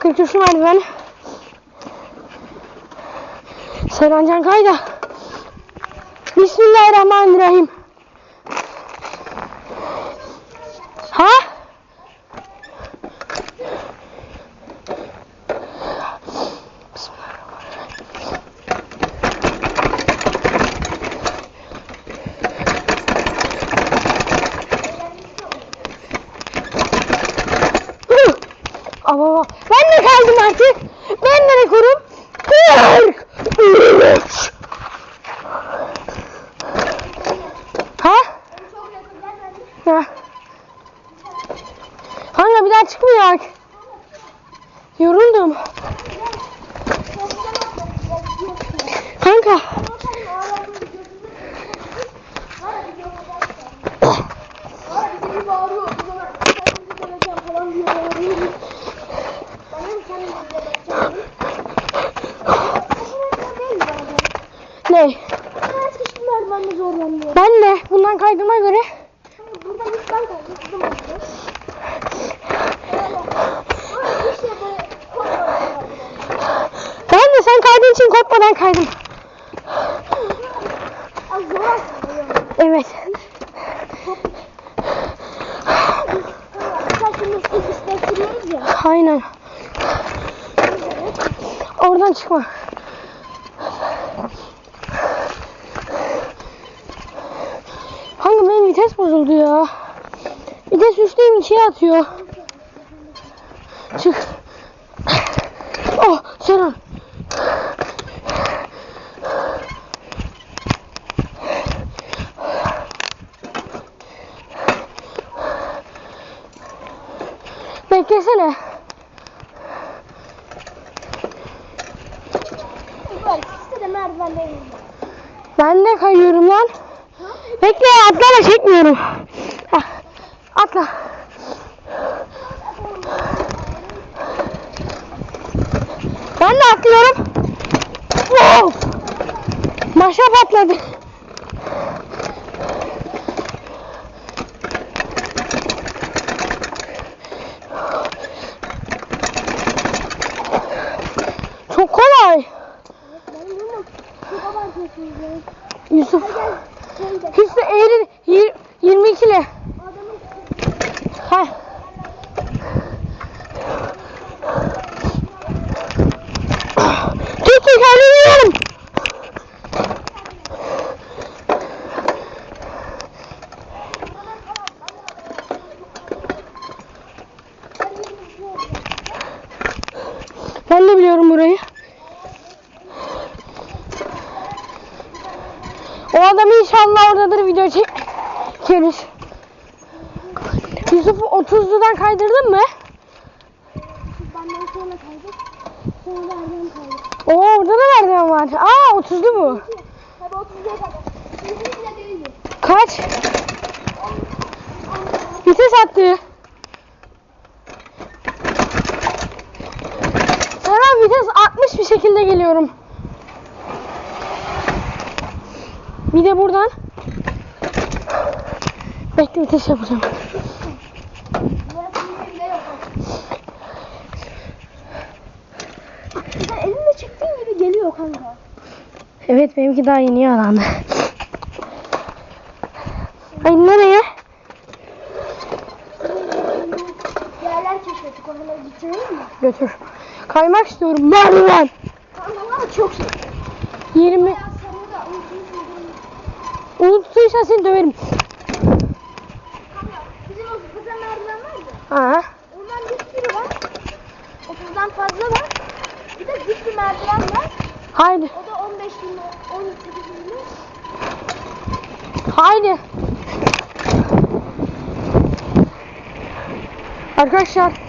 43 merdiven. Serencan Kayda. Bismillahirrahmanirrahim. Ha? Hı! Ama ben de kaldım artık. Ben de rekorum 43. Ha? Ha. Kanka bir daha çıkmıyor. Yoruldum. Kanka. Ben de bundan kaydığıma göre ben de sen kaydın için korkmadan kaydım. Evet. Aynen. Oradan çıkma. Hangi benim vites bozuldu ya. Vites üstteyim içine atıyor. Çık. Oh Serhan. Beklesene. Ben de kayıyorum lan. Bekle atlama çekmiyorum. Ah, atla. Ben de atlıyorum. Wow. Maşa patladı. Çok kolay. Yusuf. Hiç de eğri yir- 22 ile. Ha. Tut tekerleği yiyorum. Ben O adam inşallah oradadır video çek çekeriz. Yusuf 30'ludan kaydırdın mı? Oo orada da merdiven var. Aa 30'lu bu. Kaç? Vites attı. Sana vites 60 bir şekilde geliyorum. Bir de buradan. Bekle vites yapacağım. Elimle çektiğin gibi geliyor kanka. Evet benimki daha yeni yalandı. Ay nereye? Yerler keşfettik onları getirelim mi? Götür. Kaymak istiyorum. Merdiven. Ama çok şey. 20. Unutmuşum. Unuttuysan seni döverim. Bizim o kısa merdiven var ya. Ha. Ondan bir sürü var. 30'dan fazla var. Bir de dik bir merdiven var. Haydi. O da 15 bin, 18 bin. Haydi. Arkadaşlar